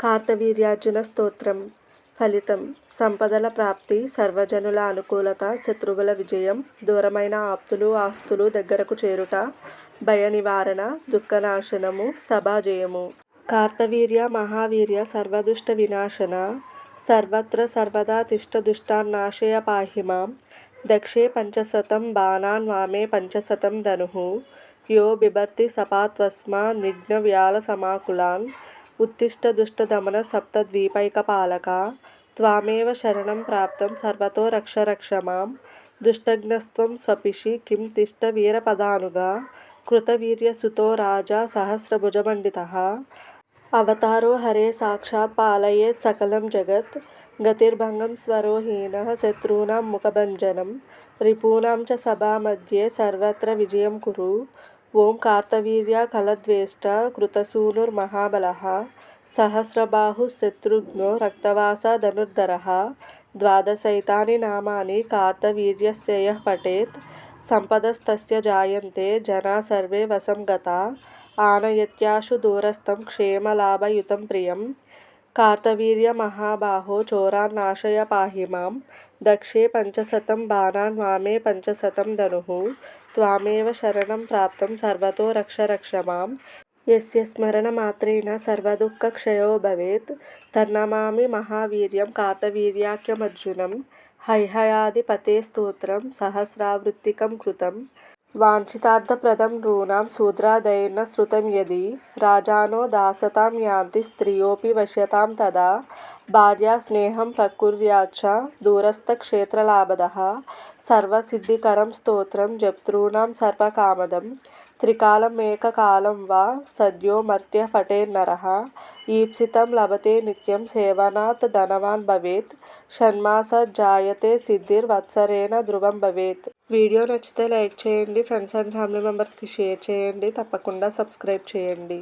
కార్తవీర్యార్జున స్తోత్రం. ఫలితం సంపదల ప్రాప్తి సర్వజనుల అనుకూలత శత్రువుల విజయం దూరమైన ఆప్తులు ఆస్తులు దగ్గరకు చేరుట భయ నివారణ దుఃఖనాశనము సభాజయము కార్తవీర్య మహావీర్య సర్వదుష్ట వినాశన సర్వత్ర సర్వదా తిష్ట దుష్టాన్నాశయ పాహి దక్షే పంచశతం బాణాన్ వామే పంచశతం ధనుః యో బిభర్తి సపాత్వస్మాన్ విఘ్న వ్యాల సమాకులాన్ ఉత్తిష్ట దుష్టదమన సప్తద్వీపైకపాలక త్వామేవ శరణం ప్రాప్తం సర్వతో రక్ష రక్ష మాం దుష్టఘ్నస్త్వం స్వపిషి కిం తిష్ట వీరపదానుగా కృతవీర్యసుతో రాజా సహస్రభుజమండిత. అవతారో హరే సాక్షాత్ పాలయేత్ సకలం జగత్ గతిర్భంగం స్వరోహీన శత్రూణం ముఖభంజనం. రిపూనాం చ సభామధ్యే సర్వత్ర విజయం కురు ఓం కార్తవీర్య కలద్వేష్ట కృతసూనుర్మహాబలः సహస్రబాహు శత్రుఘ్నో రక్తవాస ధనుర్ధర ద్వాదశైతాని నామాని కార్తవీర్యస్య పఠేత్ సంపదస్తస్య జాయంతే జనా సర్వే వశం గతా ఆనయత్యాశు దూరస్థం క్షేమలాభయుతం ప్రియం కార్తవీర్య మహాబాహో చోరాన్నాశయ పాహి మాం దక్షే పంచశతం బాణాన్ వామే పంచశతం ధనుః త్వామేవ శరణం ప్రాప్తం సర్వతో రక్ష రక్ష మాం యస్య స్మరణమాత్రేణ సర్వదుఃఖక్షయో భవేత్ తన్నమామి మహావీర్యం కార్తవీర్యాఖ్యమర్జునం హైహయాధిపతే స్తోత్రం సహస్రావృత్తికం కృతం वाञ्छितार्थप्रदं नॄणां शूद्रादयेन श्रुतं यदि राजानो दासतां यान्ति स्त्रियोऽपि वश्यतां तदा भार्यास्नेहं प्रकुर्याच्च दूरस्थक्षेत्रलाभदः सर्वसिद्धिकरं स्तोत्रं जप्तॄणां सर्वकामदम् त्रिकालमेककालं वा सद्यो मर्त्यः पठेन्नरः ईप्सितं लभते नित्यं सेवनात् धनवान् भवेत् షణ్మాసాత్ జాయతే సిద్ధిర్వత్సరేణ ధ్రువం భవేత్ వీడియో నచ్చితే లైక్ చేయండి ఫ్రెండ్స్ అండ్ ఫ్యామిలీ మెంబర్స్కి షేర్ చేయండి తప్పకుండా సబ్స్క్రైబ్ చేయండి